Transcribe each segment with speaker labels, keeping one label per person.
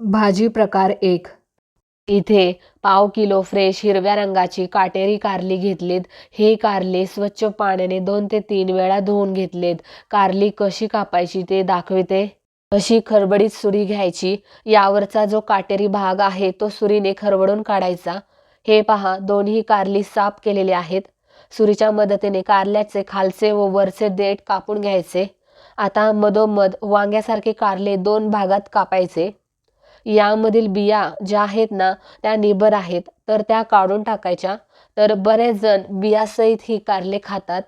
Speaker 1: भाजी प्रकार एक. इथे पाव किलो फ्रेश हिरव्या रंगाची काटेरी कारली घेतलीत. हे कारले स्वच्छ पाण्याने दोन ते तीन वेळा धुवून घेतलीत. कारली कशी कापायची ते दाखविते. अशी खरबडीत सुरी घ्यायची यावरचा जो काटेरी भाग आहे तो सुरीने खरबडून काढायचा. हे पहा दोन्ही कारली साफ केलेले आहेत. सुरीच्या मदतीने कारल्याचे खालचे व वरचे देठ कापून घ्यायचे. आता मधोमध वांग्यासारखे कारले दोन भागात कापायचे. यामधील बिया ज्या आहेत ना त्या निबर आहेत तर त्या काढून टाकायच्या. तर बरेच जण बियासहित ही कारले खातात.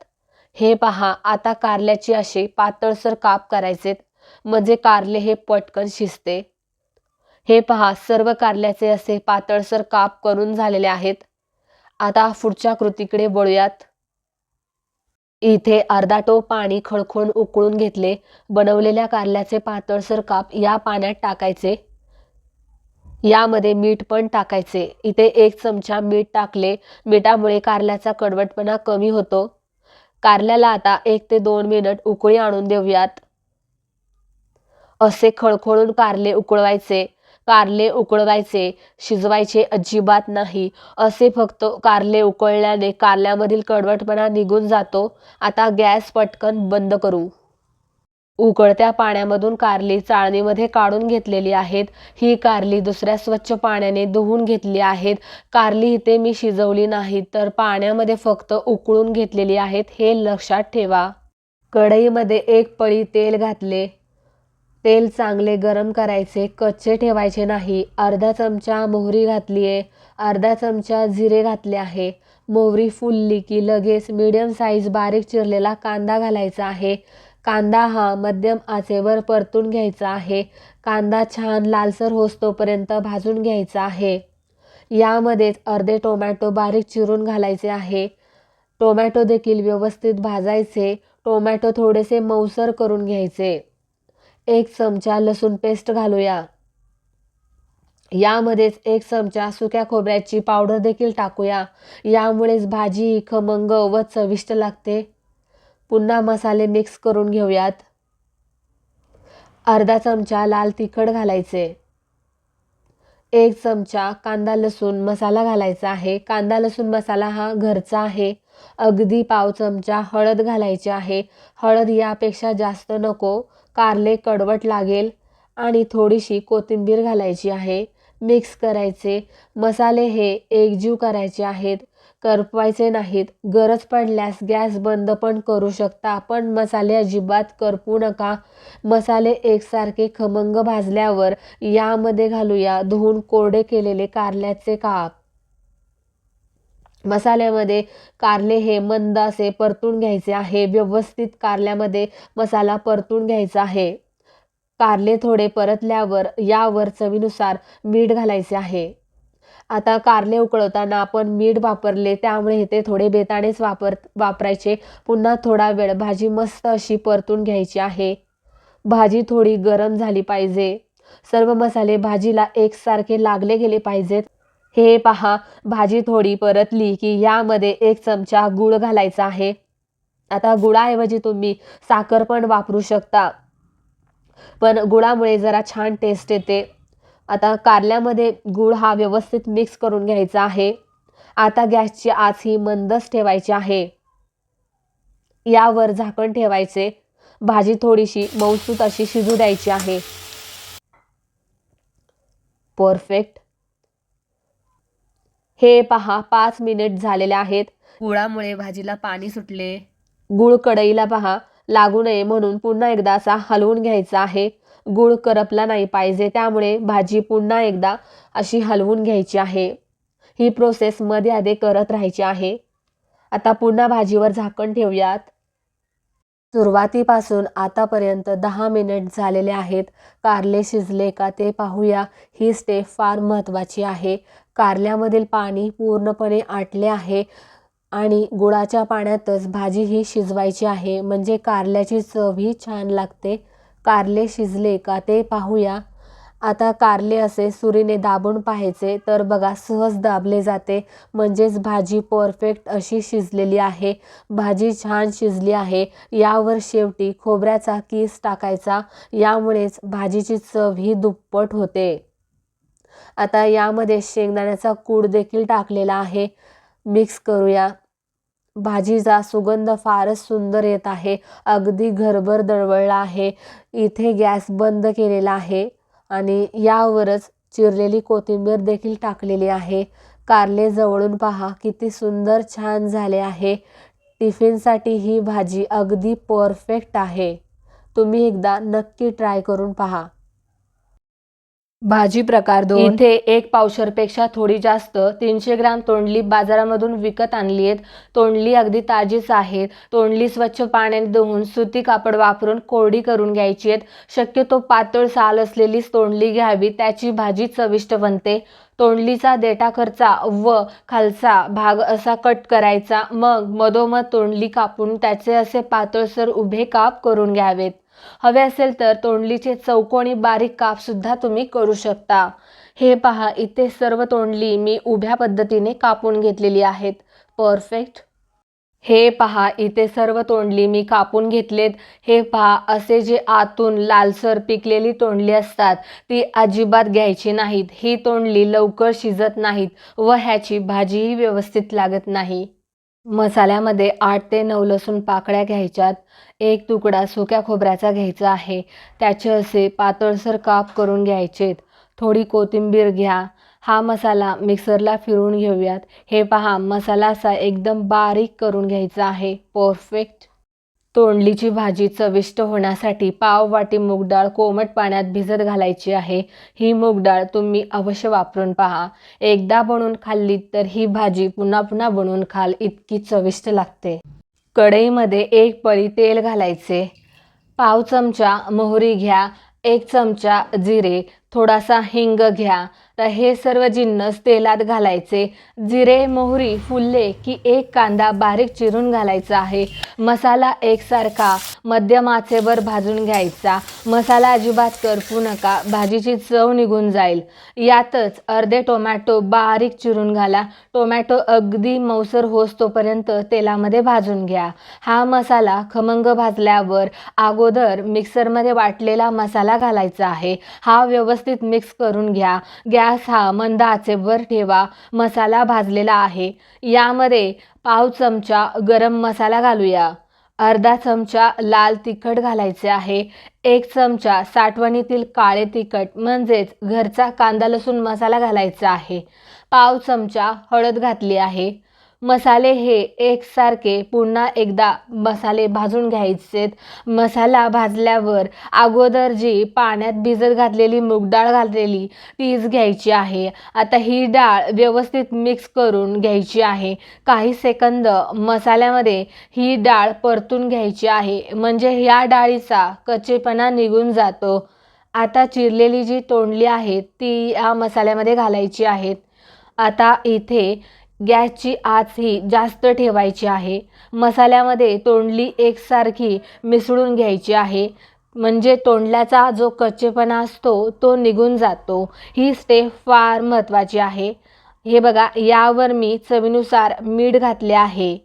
Speaker 1: हे पहा आता कारल्याची अशी पातळसर काप करायचेत. म्हणजे कारले हे पटकन शिजते. हे पहा सर्व कारल्याचे असे पातळसर काप करून झालेले आहेत. आता पुढच्या कृतीकडे वळूयात. इथे अर्धा टोप पाणी खळखळून उकळून घेतले. बनवलेल्या कारल्याचे पातळसर काप या पाण्यात टाकायचे. यामध्ये मीठ पण टाकायचे. इथे एक चमचा मीठ टाकले. मिठामुळे कारल्याचा कडवटपणा कमी होतो. कारल्याला आता एक ते दोन मिनिट उकळी आणून देऊयात. असे खळखळून कारले उकळवायचे. कारले उकळवायचे. शिजवायचे अजिबात नाही. असे फक्त कारले उकळल्याने कारल्यामधील कडवटपणा निघून जातो. आता गॅस पटकन बंद करू. उकळत्या पाण्यामधून कारली चाळणीमध्ये काढून घेतलेली आहेत. ही कारली दुसऱ्या स्वच्छ पाण्याने धुवून घेतली आहेत. कारली इथे मी शिजवली नाही तर पाण्यामध्ये फक्त उकळून घेतलेली आहेत हे लक्षात ठेवा. कढईमध्ये एक पळी तेल घातले. तेल चांगले गरम करायचे कच्चे ठेवायचे नाही. अर्धा चमचा मोहरी घातली आहे अर्धा चमचा जिरे घातले आहे. मोहरी फुलली की लगेच मीडियम साईज बारीक चिरलेला कांदा घालायचा आहे. कांदा हा मध्यम आचेवर परतून घ्यायचा आहे. कांदा छान लालसर होस्तोपर्यंत भाजून घ्यायचा आहे. यामध्येच अर्धे टोमॅटो बारीक चिरून घालायचे आहे. टोमॅटो देखील व्यवस्थित भाजायचे. टोमॅटो थोडेसे मऊसर करून घ्यायचे. एक चमचा लसूण पेस्ट घालूया. यामध्येच एक चमचा सुक्या खोबऱ्याची पावडर देखील टाकूया. यामुळेच भाजी खमंग व चविष्ट लागते. पुन्हा मसाले मिक्स करून घेऊयात. अर्धा चमचा लाल तिखट घालायचे. एक चमचा कांदा लसूण मसाला घालायचा आहे. कांदा लसूण मसाला हा घरचा आहे. अगदी पाव चमचा हळद घालायची आहे. हळद यापेक्षा जास्त नको कारले कडवट लागेल आणि थोडीशी कोथिंबीर घालायची आहे. मिक्स करायचे. मसाले हे एकजीव करायचे आहेत. करपवायचे नाहीत. गरज पडल्यास गॅस बंद पण करू शकता. पण मसाले अजिबात करपू नका. मसाले एकसारखे खमंग भाजल्यावर यामध्ये घालूया धुवून कोरडे केलेले कारल्याचे काप. मसाल्यामध्ये कारले हे मंद असे परतून घ्यायचे आहे. व्यवस्थित कारल्यामध्ये मसाला परतून घ्यायचा आहे. कारले थोडे परतल्यावर यावर चवीनुसार मीठ घालायचे आहे. आता कारले उकळवताना आपण मीठ वापरले त्यामुळे इथे थोडे बेतानेच वापर वापरायचे. पुन्हा थोडा वेळ भाजी मस्त अशी परतून घ्यायची आहे. भाजी थोडी गरम झाली पाहिजे. सर्व मसाले भाजीला एकसारखे लागले गेले पाहिजेत. हे पहा भाजी थोडी परतली की यामध्ये एक चमचा गूळ घालायचा आहे. आता गुळाऐवजी तुम्ही साखर पण वापरू शकता. पण गुळामुळे जरा छान टेस्ट येते. आता कारल्यामध्ये गूळ हा व्यवस्थित मिक्स करून घ्यायचा आहे. आता गॅसची आच ही मंदच ठेवायची आहे. यावर झाकण ठेवायचे. भाजी थोडीशी मऊसूत अशी शिजू द्यायची आहे. परफेक्ट हे पहा पाच मिनिट झालेले आहेत. गुळामुळे भाजीला पाणी सुटले. गुळ कढईला पहा लागू नये म्हणून पुन्हा एकदा असा हलवून घ्यायचा आहे. गुळ करपला नाही पाहिजे. त्यामुळे भाजी पुन्हा एकदा अशी हलवून घ्यायची आहे. ही प्रोसेस मध्ये आधी करत राहायची आहे. आता पुन्हा भाजीवर झाकण ठेवूयात. सुरुवातीपासून आतापर्यंत दहा मिनिट झालेले आहेत. कारले शिजले का ते पाहूया. ही स्टेप फार महत्त्वाची आहे. कारल्यामधील पाणी पूर्णपणे आटले आहे आणि गुळाच्या पाण्यातच भाजी ही शिजवायची आहे. म्हणजे कारल्याची चवही छान लागते. कारले शिजले का ते पाहूया. आता कारले असे सुरीने दाबून पाहायचे तर बघा सहज दाबले जाते. म्हणजेच भाजी परफेक्ट अशी शिजलेली आहे. भाजी छान शिजली आहे. यावर शेवटी खोबऱ्याचा किस टाकायचा. यामुळेच भाजीची चव ही दुप्पट होते. आता यामध्ये शेंगदाण्याचा कूड देखील टाकलेला आहे. मिक्स करूया. भाजीचा सुगंध फारच सुंदर येत आहे. अगदी घरभर दळवळला आहे. इथे गॅस बंद केलेला आहे आणि यावरच चिरलेली कोथिंबीर देखील टाकलेली आहे. कारले जवळून पहा किती सुंदर छान झाले आहे. टिफिनसाठी ही भाजी अगदी परफेक्ट आहे. तुम्ही एकदा नक्की ट्राय करून पहा. भाजी प्रकार दोन. इथे एक पावशरपेक्षा थोडी जास्त. तीनशे ग्राम तोंडली बाजारामधून विकत आणली आहेत. तोंडली अगदी ताजीच आहेत. तोंडली स्वच्छ पाण्याने धुवून सुती कापड वापरून कोरडी करून घ्यायची आहेत. शक्यतो पातळ साल असलेलीच तोंडली घ्यावी. त्याची भाजी चविष्ट बनते. तोंडलीचा देठाकरचा व खालचा भाग असा कट करायचा. मग मधोमध तोंडली कापून त्याचे असे पातळसर उभे काप करून घ्यावेत. हवे असेल तर तोंडलीचे चौकोनी बारीक काप सुद्धा तुम्ही करू शकता. हे पहा इथे सर्व तोंडली मी उभ्या पद्धतीने कापून घेतलेली आहेत. परफेक्ट. हे पहा इथे सर्व तोंडली मी कापून घेतलेत. हे पहा असे जे आतून लालसर पिकलेली तोंडली असतात ती अजिबात घ्यायची नाहीत. ही तोंडली लवकर शिजत नाहीत व ह्याची भाजीही व्यवस्थित लागत नाही. मसाल्यामध्ये आठ ते नऊ लसूण पाकळ्या घ्यायच्यात. एक तुकडा सुक्या खोबऱ्याचा घ्यायचा आहे. त्याचे असे पातळसर काप करून घ्यायचेत. थोडी कोथिंबीर घ्या. हा मसाला मिक्सरला फिरून घेऊयात. हे पहा मसाला असा एकदम बारीक करून घ्यायचा आहे. परफेक्ट. तोंडलीची भाजी चविष्ट होण्यासाठी पाव वाटी मूगडाळ कोमट पाण्यात भिजत घालायची आहे. ही मूगडाळ तुम्ही अवश्य वापरून पहा. एकदा बनवून खाल्ली तर ही भाजी पुन्हा पुन्हा बनवून खाल इतकी चविष्ट लागते. कढईमध्ये एक पळी तेल घालायचे. पाव चमचा मोहरी घ्या एक चमचा जिरे थोडासा हिंग घ्या. तर हे सर्व जिन्नस तेलात घालायचे जिरे मोहरी फुलले की एक कांदा बारीक चिरून घालायचा आहे. मसाला एकसारखा मध्यम आचेवर भाजून घ्यायचा. मसाला अजिबात करपू नका भाजीची चव निघून जाईल. यातच अर्धे टोमॅटो बारीक चिरून घाला. टोमॅटो अगदी मौसर होस तोपर्यंत तेलामध्ये भाजून घ्या. हा मसाला खमंग भाजल्यावर अगोदर मिक्सरमध्ये वाटलेला मसाला घालायचा आहे. हा व्यवस्थित मिक्स करून घ्या. गॅस हा मंद आचेवर ठेवा मसाला भाजलेला आहे. यामध्ये पाव चमचा गरम मसाला घालूया. अर्धा चमचा लाल तिखट घालायचे आहे. एक चमचा साठवणीतील काळे तिखट म्हणजेच घरचा कांदा लसूण मसाला घालायचा आहे. पाव चमचा हळद घातली आहे. मसाले हे एकसारखे पुन्हा एकदा मसाले भाजून घ्यायचेत. मसाला भाजल्यावर अगोदर जी पाण्यात भिजत घातलेली मूगडाळ घातलेली तीच घ्यायची आहे. आता ही डाळ व्यवस्थित मिक्स करून घ्यायची आहे. काही सेकंद मसाल्यामध्ये ही डाळ परतून घ्यायची आहे. म्हणजे या डाळीचा कच्चेपणा निघून जातो. आता चिरलेली जी तोंडली आहे ती या मसाल्यामध्ये घालायची आहेत. आता इथे गॅसची आच ही जास्त ठेवायची आहे. मसाल्यामध्ये तोंडली एकसारखी मिसळून घ्यायची आहे. म्हणजे तोंडल्याचा जो कच्चेपणा असतो तो निघून जातो. ही स्टेप फार महत्त्वाची आहे. हे बघा यावर मी चवीनुसार मीठ घातले आहे.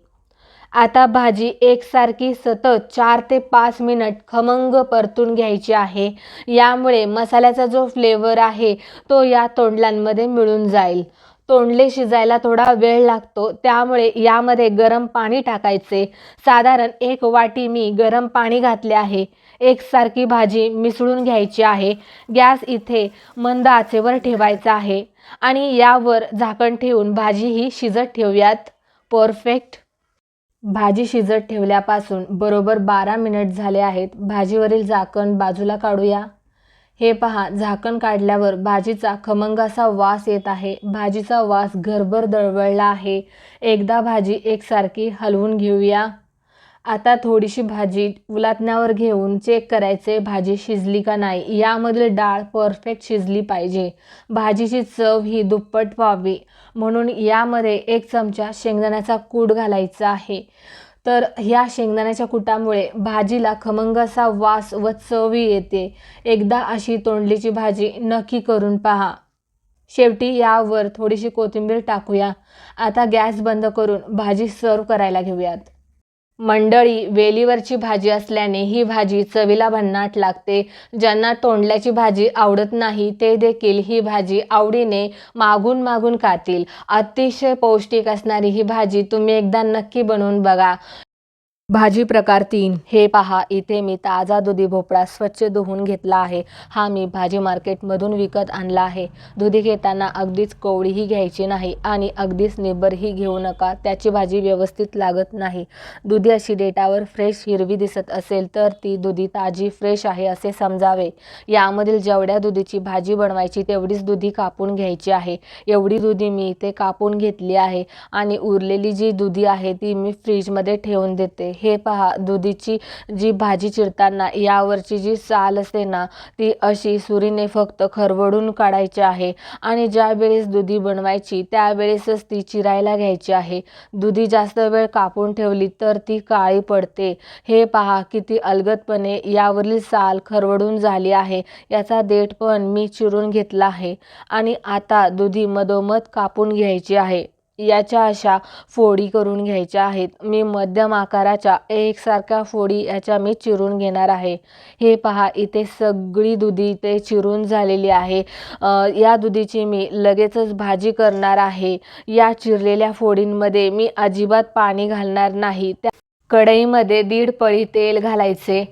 Speaker 1: आता भाजी एकसारखी सतत चार ते पाच मिनिट खमंग परतून घ्यायची आहे. यामुळे मसाल्याचा जो फ्लेवर आहे तो या तोंडल्यांमध्ये मिळून जाईल. तोंडले शिजायला थोडा वेळ लागतो. त्यामुळे यामध्ये गरम पाणी टाकायचे. साधारण एक वाटी मी गरम पाणी घातले आहे. एकसारखी भाजी मिसळून घ्यायची आहे. गॅस इथे मंद आचेवर ठेवायचा आहे. आणि यावर झाकण ठेवून भाजी ही शिजत ठेवूयात. परफेक्ट. भाजी शिजत ठेवल्यापासून बरोबर बारा मिनिट झाले आहेत. भाजीवरील झाकण बाजूला काढूया. हे पहा झाकण काढल्यावर भाजीचा खमंगाचा वास येत आहे. भाजीचा वास घरभर दळवळला आहे. एकदा भाजी एकसारखी हलवून घेऊया. आता थोडीशी भाजी उलातण्यावर घेऊन चेक करायचे भाजी शिजली का नाही. यामधील डाळ परफेक्ट शिजली पाहिजे. भाजीची चव ही दुप्पट व्हावी. म्हणून यामध्ये एक चमचा शेंगदाण्याचा कूड घालायचा आहे. तर ह्या शेंगदाण्याच्या कुटामुळे भाजीला खमंग असा वास व चवी येते. एकदा अशी तोंडलीची भाजी नक्की करून पहा. शेवटी यावर थोडीशी कोथिंबीर टाकूया. आता गॅस बंद करून भाजी सर्व करायला घेऊयात. मंडळी वेलीवरची भाजी असल्याने ही भाजी चवीला भन्नाट लागते. ज्यांना तोंडल्याची भाजी आवडत नाही ते देखील ही भाजी आवडीने मागून मागून खातील. अतिशय पौष्टिक असणारी ही भाजी तुम्ही एकदा नक्की बनवून बघा. भाजी प्रकार तीन. हे पहा इथे मी ताजा दुधी भोपळा स्वच्छ धुवून घेतला आहे. हा मी भाजी मार्केटमधून विकत आणला आहे. दुधी घेताना अगदीच कोवळीही घ्यायची नाही आणि अगदीच निब्बरही घेऊ नका त्याची भाजी व्यवस्थित लागत नाही. दुधी अशी डेटावर फ्रेश हिरवी दिसत असेल तर ती दुधी ताजी फ्रेश आहे असे समजावे. यामधील जेवढ्या दुधीची भाजी बनवायची तेवढीच दुधी कापून घ्यायची आहे. एवढी दुधी मी इथे कापून घेतली आहे आणि उरलेली जी दुधी आहे ती मी फ्रीजमध्ये ठेवून देते. हे पहा दुधीची जी भाजी चिरताना यावरची जी साल असते ना ती अशी सुरीने फक्त खरवडून काढायची आहे आणि ज्या वेळेस दुधी बनवायची त्यावेळेसच ती चिरायला घ्यायची आहे. दुधी जास्त वेळ कापून ठेवली तर ती काळी पडते. हे पहा किती अलगदपणे यावरील साल खरवडून झाली आहे याचा देठ पण मी चिरून घेतला आहे आणि आता दुधी मधोमध कापून घ्यायची आहे. याच्या अशा फोडी करून घ्यायच्या आहेत. मी मध्यम आकाराच्या एकसारख्या फोडी याच्या मी चिरून घेणार आहे. हे पहा इथे सगळी दुधी इथे चिरून झालेली आहे. या दुधीची मी लगेचच भाजी करणार आहे. या चिरलेल्या फोडींमध्ये मी अजिबात पाणी घालणार नाही. त्या कढईमध्ये दीड पळी तेल घालायचे.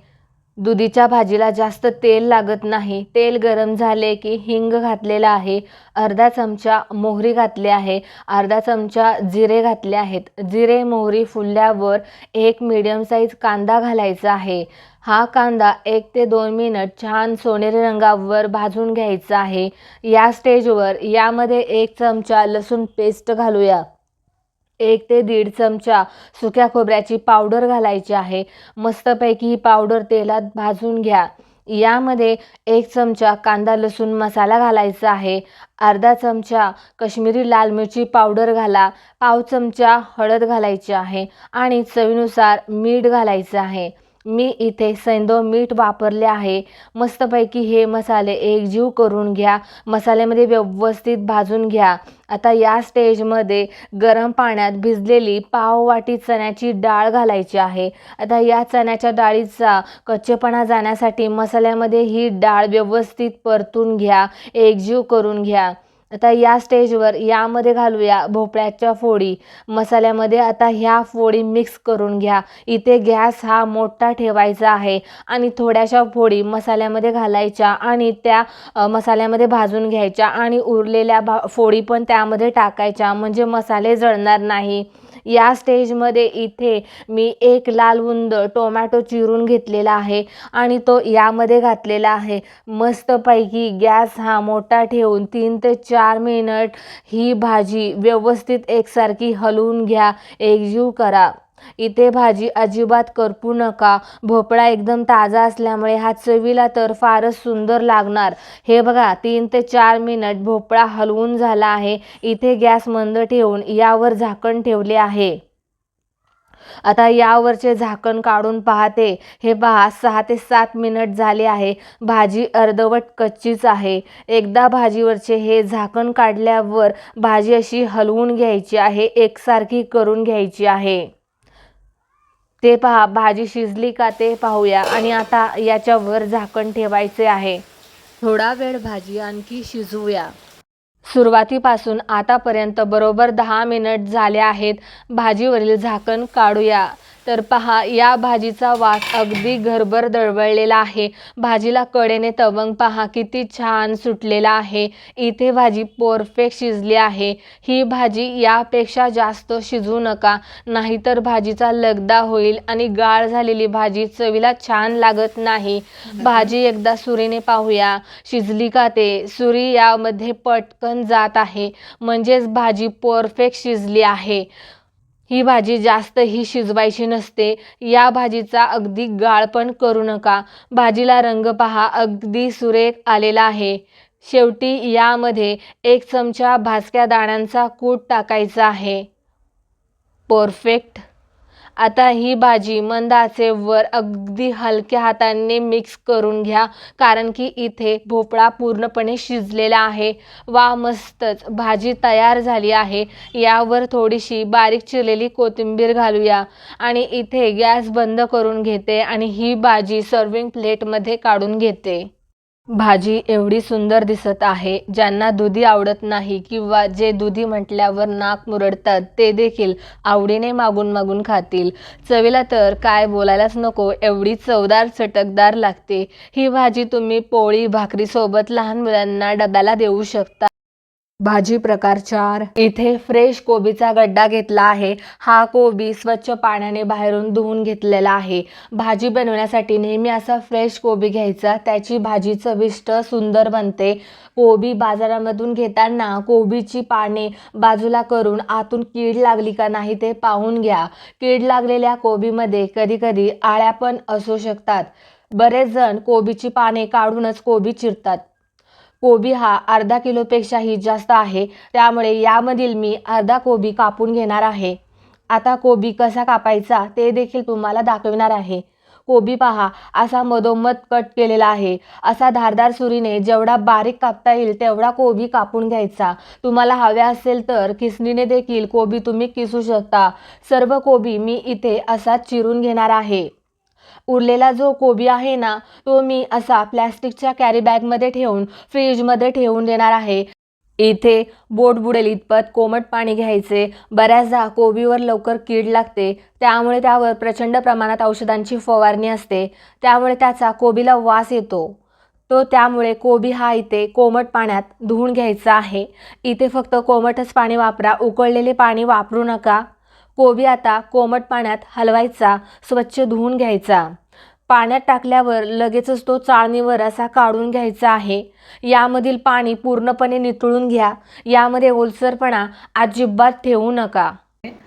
Speaker 1: दुधीच्या भाजीला जास्त तेल लागत नाही. तेल गरम झाले की हिंग घातलेला आहे. अर्धा चमचा मोहरी घातली आहे. अर्धा चमचा जिरे घातले आहेत. जिरे मोहरी फुलल्यावर एक मीडियम साईज कांदा घालायचा आहे. हा कांदा एक ते दोन मिनट छान सोनेरी रंगावर भाजून घ्यायचा आहे. या स्टेजवर यामध्ये एक चमचा लसूण पेस्ट घालूया. एक ते दीड चमचा सुक्या खोबऱ्याची पावडर घालायची आहे. मस्तपैकी ही पावडर तेलात भाजून घ्या. यामध्ये एक चमचा कांदा लसूण मसाला घालायचा आहे. अर्धा चमचा कश्मीरी लाल मिरची पावडर घाला. पाव चमचा हळद घालायची आहे आणि चवीनुसार मीठ घालायचं आहे. मी इथे सैंदो मीठ वापरले आहे. मस्तपैकी हे मसाले एकजीव करून घ्या. मसाल्यामध्ये व्यवस्थित भाजून घ्या. आता या स्टेजमध्ये गरम पाण्यात भिजलेली पाववाटी चण्याची डाळ घालायची आहे. आता या चण्याच्या डाळीचा कच्चेपणा जाण्यासाठी मसाल्यामध्ये ही डाळ व्यवस्थित परतून घ्या. एकजीव करून घ्या. आता या स्टेजवर यामध्ये घालूया भोपळ्याच्या फोडी. मसाल्यामध्ये आता ह्या फोडी मिक्स करून घ्या. इथे गॅस हा मोठा ठेवायचा आहे आणि थोड्याशा फोडी मसाल्यामध्ये घालायच्या आणि त्या मसाल्यामध्ये भाजून घ्यायच्या आणि उरलेल्या भा फोडी पण त्यामध्ये टाकायच्या. म्हणजे मसाले जळणार नाही. या स्टेजमध्ये इथे मी एक लाल उंद टोमॅटो चिरून घेतलेला आहे आणि तो यामध्ये घातलेला आहे. मस्तपैकी गॅस हा मोठा ठेवून तीन ते चार मिनिट ही भाजी व्यवस्थित एकसारखी हलवून घ्या. एकजीव करा. इथे भाजी अजिबात करपू नका. भोपळा एकदम ताजा असल्यामुळे हा चवीला तर फारच सुंदर लागणार. हे बघा तीन ते चार मिनिट भोपळा हलवून झाला आहे. इथे गॅस मंद ठेवून यावर झाकण ठेवले आहे. आता यावरचे झाकण काढून पाहते. हे पहा सहा ते सात मिनिट झाले आहे. भाजी अर्धवट कच्चीच आहे. एकदा भाजीवरचे हे झाकण काढल्यावर भाजी अशी हलवून घ्यायची आहे एकसारखी करून घ्यायची आहे. ते पहा भाजी शिजली का ते पाहूया. आणि आता याच्यावर झाकण ठेवायचे आहे. थोडा वेळ भाजी आणखी शिजवूया. सुरुवातीपासून आतापर्यंत बरोबर दहा मिनिट झाले आहेत. भाजीवरील झाकण काढूया. तर पहा या भाजीचा वास अगदी घरभर दळवळलेला आहे. भाजीला कडेने तवंग पहा किती छान सुटलेला आहे. इथे भाजी परफेक्ट शिजली आहे. ही भाजी यापेक्षा जास्त शिजू नका नाहीतर भाजीचा लगदा होईल आणि गाळ झालेली भाजी चवीला छान लागत नाही. भाजी एकदा सुरीने पाहूया. शिजली का ते? सुरी यामध्ये पटकन जात आहे. म्हणजेच भाजी परफेक्ट शिजली आहे. ही भाजी जास्त ही शिजवायची नसते. या भाजीचा अगदी गाळ पण करू नका. भाजीला रंग पहा अगदी सुरेख आलेला आहे. शेवटी यामध्ये एक चमचा भाजक्या दाण्यांचा कूट टाकायचा आहे. परफेक्ट! आता ही भाजी मंद आचेवर अगदी हलक्या हाताने मिक्स करून घ्या कारण की इथे भोपळा पूर्णपणे शिजलेला आहे. वा मस्तच! भाजी तयार झाली आहे. यावर थोडीशी बारीक चिरलेली कोथिंबीर घालूया आणि इथे गॅस बंद करून घेते आणि ही भाजी सर्विंग प्लेटमध्ये काढून घेते. भाजी एवढी सुंदर दिसत आहे ज्यांना दुधी आवडत नाही किंवा जे दुधी म्हटल्यावर नाक मुरडतात ते देखील आवडीने मागून मागून खातील. चवीला तर काय बोलायलाच नको एवढी चवदार चटकदार लागते. ही भाजी तुम्ही पोळी भाकरीसोबत लहान मुलांना डब्याला देऊ शकता. भाजी प्रकार चार. इथे फ्रेश कोबीचा गड्डा घेतला आहे. हा कोबी स्वच्छ पाण्याने बाहेरून धुवून घेतलेला आहे. भाजी बनवण्यासाठी नेहमी असा फ्रेश कोबी घ्यायचा. त्याची भाजी चविष्ट सुंदर बनते. कोबी बाजारामधून घेताना कोबीची पाने बाजूला करून आतून कीड लागली का नाही ते पाहून घ्या. कीड लागलेल्या कोबीमध्ये कधीकधी आळ्या पण असू शकतात. बरेच जण कोबीची पाने काढूनच कोबी चिरतात. कोबी हा अर्धा किलोपेक्षाही जास्त आहे. त्यामुळे यामधील मी अर्धा कोबी कापून घेणार आहे. आता कोबी कसा कापायचा ते देखील तुम्हाला दाखविणार आहे. कोबी पहा असा मधोमध कट केलेला आहे. असा धारदार सुरीने जेवढा बारीक कापता येईल तेवढा कोबी कापून घ्यायचा. तुम्हाला हव्या असेल तर किसणीने देखील कोबी तुम्ही किसू शकता. सर्व कोबी मी इथे असा चिरून घेणार आहे. उरलेला जो कोबी आहे ना तो मी असा प्लॅस्टिकच्या कॅरी बॅगमध्ये ठेवून फ्रीजमध्ये ठेवून देणार आहे. इथे बोट बुडेल इतपत कोमट पाणी घ्यायचे. बऱ्याचदा कोबीवर लवकर कीड लागते. त्यामुळे त्यावर प्रचंड प्रमाणात औषधांची फवारणी असते. त्यामुळे त्याचा कोबीला वास येतो. तो त्यामुळे कोबी हा इथे कोमट पाण्यात धुवून घ्यायचा आहे. इथे फक्त कोमटच पाणी वापरा. उकळलेले पाणी वापरू नका. कोबी आता कोमट पाण्यात हलवायचा स्वच्छ धुवून घ्यायचा. पाण्यात टाकल्यावर लगेचच तो चाळणीवर असा काढून घ्यायचा आहे. यामधील पाणी पूर्णपणे नितळून घ्या. यामध्ये ओलसरपणा अजिबात ठेवू नका.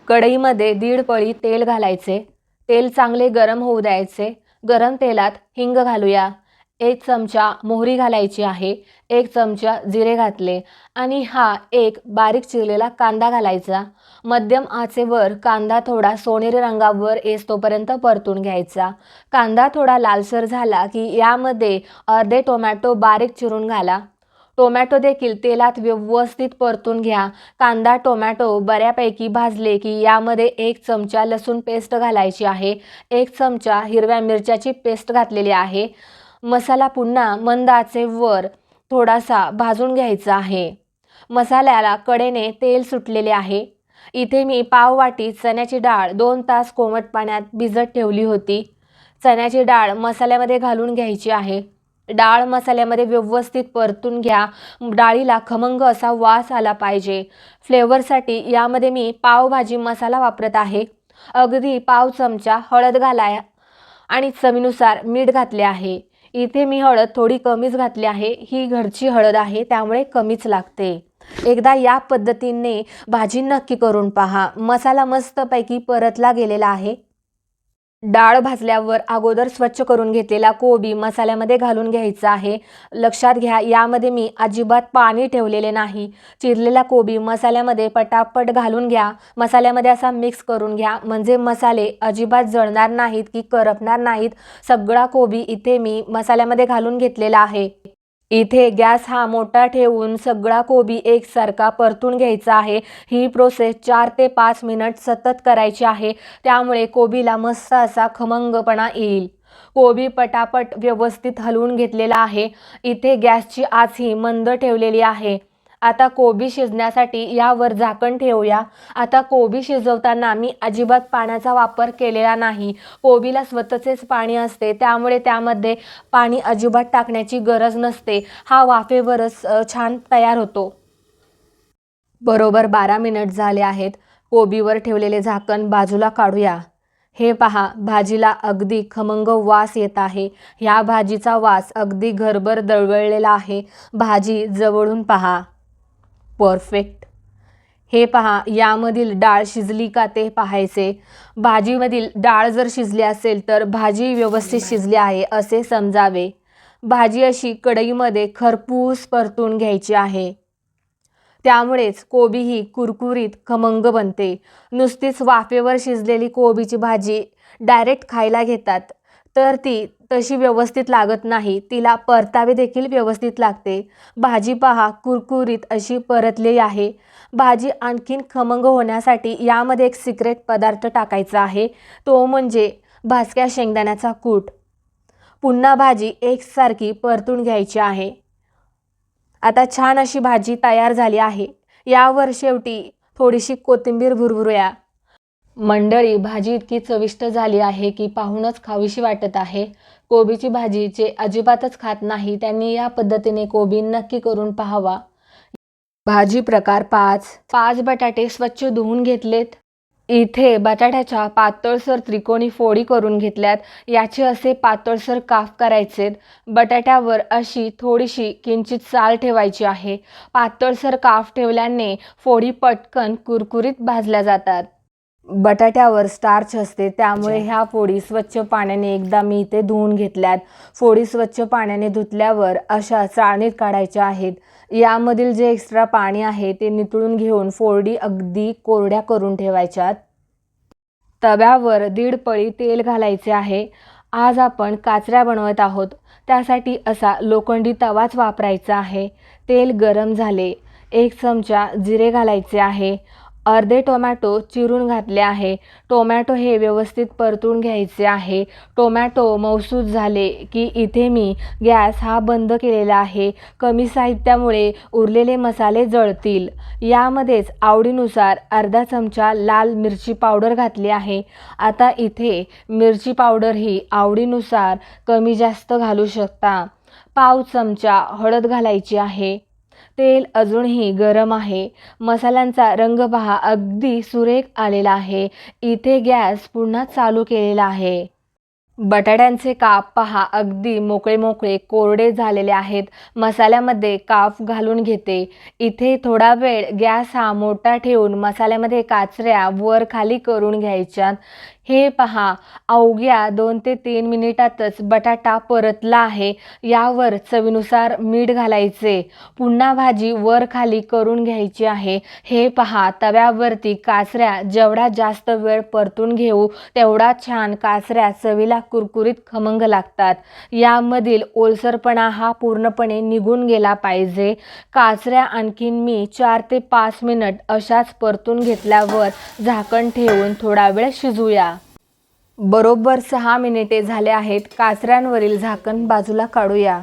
Speaker 1: कढईमध्ये दीड पळी तेल घालायचे. तेल चांगले गरम होऊ द्यायचे. गरम तेलात हिंग घालूया. एक चमचा मोहरी घालायची आहे एक चमचा जिरे घातले आणि हा एक बारीक चिरलेला कांदा घालायचा. मध्यम आचेवर कांदा थोडा सोनेरी रंगावर येस तोपर्यंत परतून घ्यायचा. कांदा थोडा लालसर झाला की यामध्ये अर्धे टोमॅटो बारीक चिरून घाला. टोमॅटो देखील तेलात व्यवस्थित परतून घ्या. कांदा टोमॅटो बऱ्यापैकी भाजले की यामध्ये एक चमचा लसूण पेस्ट घालायची आहे एक चमचा हिरव्या मिरच्याची पेस्ट घातलेली आहे. मसाला पुन्हा मंद आचेवर थोडासा भाजून घ्यायचा आहे. मसाल्याला कडेने तेल सुटलेले आहे. इथे मी पाववाटी चण्याची डाळ दोन तास कोमट पाण्यात भिजत ठेवली होती. चण्याची डाळ मसाल्यामध्ये घालून घ्यायची आहे. डाळ मसाल्यामध्ये व्यवस्थित परतून घ्या. डाळीला खमंग असा वास आला पाहिजे. फ्लेवरसाठी यामध्ये मी पावभाजी मसाला वापरत आहे. अगदी पाव चमचा हळद घालाय आणि चवीनुसार मीठ घातले आहे. इथे मी हळद थोडी कमीच घातली आहे. ही घरची हळद आहे त्यामुळे कमीच लागते. एकदा या पद्धतीने भाजी नक्की करून पहा. मसाला मस्तपैकी परतला गेलेला आहे. डाळ भाजल्यावर अगोदर स्वच्छ करून घेतलेला कोबी मसाल्यामध्ये घालून घ्यायचा आहे. लक्षात घ्या यामध्ये मी अजिबात पाणी ठेवलेले नाही. चिरलेला कोबी मसाल्यामध्ये पटापट घालून घ्या. मसाल्यामध्ये असा मिक्स करून घ्या. म्हणजे मसाले अजिबात जळणार नाहीत की करपणार नाहीत. सगळा कोबी इथे मी मसाल्यामध्ये घालून घेतलेला आहे. इथे गॅस हा मोठा ठेवून सगळा कोबी एकसारखा परतून घ्यायचा आहे. ही प्रोसेस चार ते पाच मिनिट सतत करायची आहे. त्यामुळे कोबीला मस्त असा खमंगपणा येईल. कोबी पटापट व्यवस्थित हलवून घेतलेला आहे. इथे गॅसची आच ही मंद ठेवलेली आहे. आता कोबी शिजण्यासाठी यावर झाकण ठेवूया. आता कोबी शिजवताना मी अजिबात पाण्याचा वापर केलेला नाही. कोबीला स्वतःचेच पाणी असते त्यामुळे त्यामध्ये पाणी अजिबात टाकण्याची गरज नसते. हा वाफेवरच छान तयार होतो. बरोबर बारा मिनिट झाले आहेत. कोबीवर ठेवलेले झाकण बाजूला काढूया. हे पहा भाजीला अगदी खमंग वास येत आहे. ह्या भाजीचा वास अगदी घरभर दळवळलेला आहे. भाजी जवळून पहा. परफेक्ट. हे पहा यामधील डाळ शिजली का ते पाहायचे. भाजीमधील डाळ जर शिजली असेल तर भाजी व्यवस्थित शिजली आहे असे समजावे. भाजी अशी कढईमध्ये खरपूस परतून घ्यायची आहे. त्यामुळेच कोबी ही कुरकुरीत खमंग बनते. नुसतीच वाफेवर शिजलेली कोबीची भाजी डायरेक्ट खायला घेतात. तर ती तशी व्यवस्थित लागत नाही. तिला परतावे देखील व्यवस्थित लागते. भाजी पहा कुरकुरीत अशी परतलेली आहे. भाजी आणखीन खमंग होण्यासाठी यामध्ये एक सिक्रेट पदार्थ टाकायचा आहे. तो म्हणजे भाजक्या शेंगदाण्याचा कूट. पुन्हा भाजी एकसारखी परतून घ्यायची आहे. आता छान अशी भाजी तयार झाली आहे. यावर शेवटी थोडीशी कोथिंबीर भुरभुरूया. मंडळी भाजी इतकी चविष्ट झाली आहे की पाहूनच खावीशी वाटत आहे. कोबीची भाजी जे अजिबातच खात नाही त्यांनी या पद्धतीने कोबी नक्की करून पाहावा. भाजी प्रकार पाच. पाच बटाटे स्वच्छ धुवून घेतलेत. इथे बटाट्याच्या पातळसर त्रिकोणी फोडी करून घेतल्यात. याचे असे पातळसर काफ करायचेत बटाट्यावर अशी थोडीशी किंचित साल ठेवायची आहे. पातळसर काफ ठेवल्याने फोडी पटकन कुरकुरीत भाजल्या जातात. बटाट्यावर स्टार्च असते त्यामुळे ह्या फोडी स्वच्छ पाण्याने एकदा मी इथे धुवून घेतल्यात. फोडी स्वच्छ पाण्याने धुतल्यावर अशा चाळणीत काढायच्या आहेत. यामधील जे एक्स्ट्रा पाणी आहे ते नितळून घेऊन फोडी अगदी कोरड्या करून ठेवायच्यात. तव्यावर दीड पळी तेल घालायचे आहे. आज आपण काचऱ्या बनवत आहोत. त्यासाठी असा लोखंडी तवाच वापरायचा आहे. तेल गरम झाले. एक चमचा जिरे घालायचे आहे. अर्धे टोमॅटो चिरून घातले आहे. टोमॅटो हे व्यवस्थित परतून घ्यायचे आहे. टोमॅटो मौसूद झाले की इथे मी गॅस हा बंद केलेला आहे. कमी साहित्यामुळे उरलेले मसाले जळतील. यामध्येच आवडीनुसार अर्धा चमचा लाल मिरची पावडर घातली आहे. आता इथे मिरची पावडर ही आवडीनुसार कमी जास्त घालू शकता. पाव चमचा हळद घालायची आहे. तेल अजूनही गरम आहे. मसाल्यांचा रंग पहा अगदी सुरेख आलेला आहे. इथे गॅस पुन्हा चालू केलेला आहे. बटाट्यांचे काप पहा अगदी मोकळे मोकळे कोरडे झालेले आहेत. मसाल्यामध्ये काप घालून घेते. इथे थोडा वेळ गॅस हा मोठा ठेवून मसाल्यामध्ये काचऱ्या वर खाली करून घ्यायच्यात. हे पहा अवघ्या दोन ते तीन मिनिटातच बटाटा परतला आहे. यावर चवीनुसार मीठ घालायचे. पुन्हा भाजी वर खाली करून घ्यायची आहे. हे पहा तव्यावरती कासऱ्या जेवढा जास्त वेळ परतून घेऊ तेवढा छान कासऱ्या चवीला कुरकुरीत खमंग लागतात. यामधील ओलसरपणा हा पूर्णपणे निघून गेला पाहिजे. कासऱ्या आणखीन मी चार ते पाच मिनिट अशाच परतून घेतल्यावर झाकण ठेवून थोडा वेळ शिजूया. बरोबर सहा मिनिटे झाले आहेत. काचऱ्यांवरील झाकण बाजूला काढूया.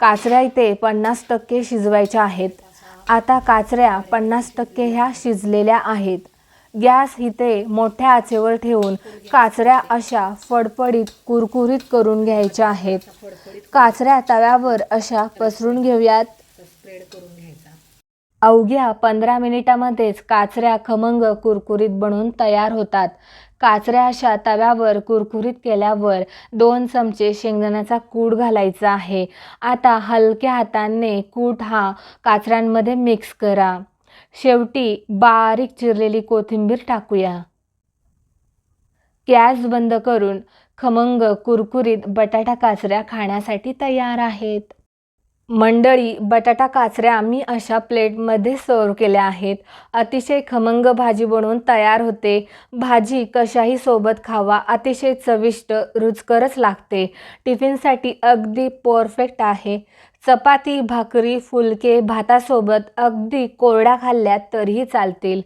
Speaker 1: काचऱ्या इथे पन्नास टक्के शिजवायच्या आहेत. आता काचऱ्या पन्नास टक्के ह्या शिजलेल्या आहेत. गॅस इथे मोठ्या आचेवर ठेवून काचऱ्या अशा फडफडीत कुरकुरीत करून घ्यायच्या आहेत. काचऱ्या तव्यावर अशा पसरून घेऊयात. अवघ्या पंधरा मिनिटामध्येच काचऱ्या खमंग कुरकुरीत बनून तयार होतात. काचऱ्या अशा तव्यावर कुरकुरीत केल्यावर दोन चमचे शेंगदाण्याचा कूट घालायचा आहे. आता हलक्या हाताने कूट हा काचऱ्यांमध्ये मिक्स करा. शेवटी बारीक चिरलेली कोथिंबीर टाकूया. गॅस बंद करून खमंग कुरकुरीत बटाटा काचऱ्या खाण्यासाठी तयार आहेत. मंडळी बटाटा काचऱ्या मी अशा प्लेटमध्ये सर्व केल्या आहेत. अतिशय खमंग भाजी बनवून तयार होते. भाजी कशाही सोबत खावा अतिशय चविष्ट रुचकरच लागते. टिफिनसाठी अगदी परफेक्ट आहे. चपाती भाकरी फुलके भातासोबत अगदी कोरड्या खाल्ल्यात तरीही चालतील.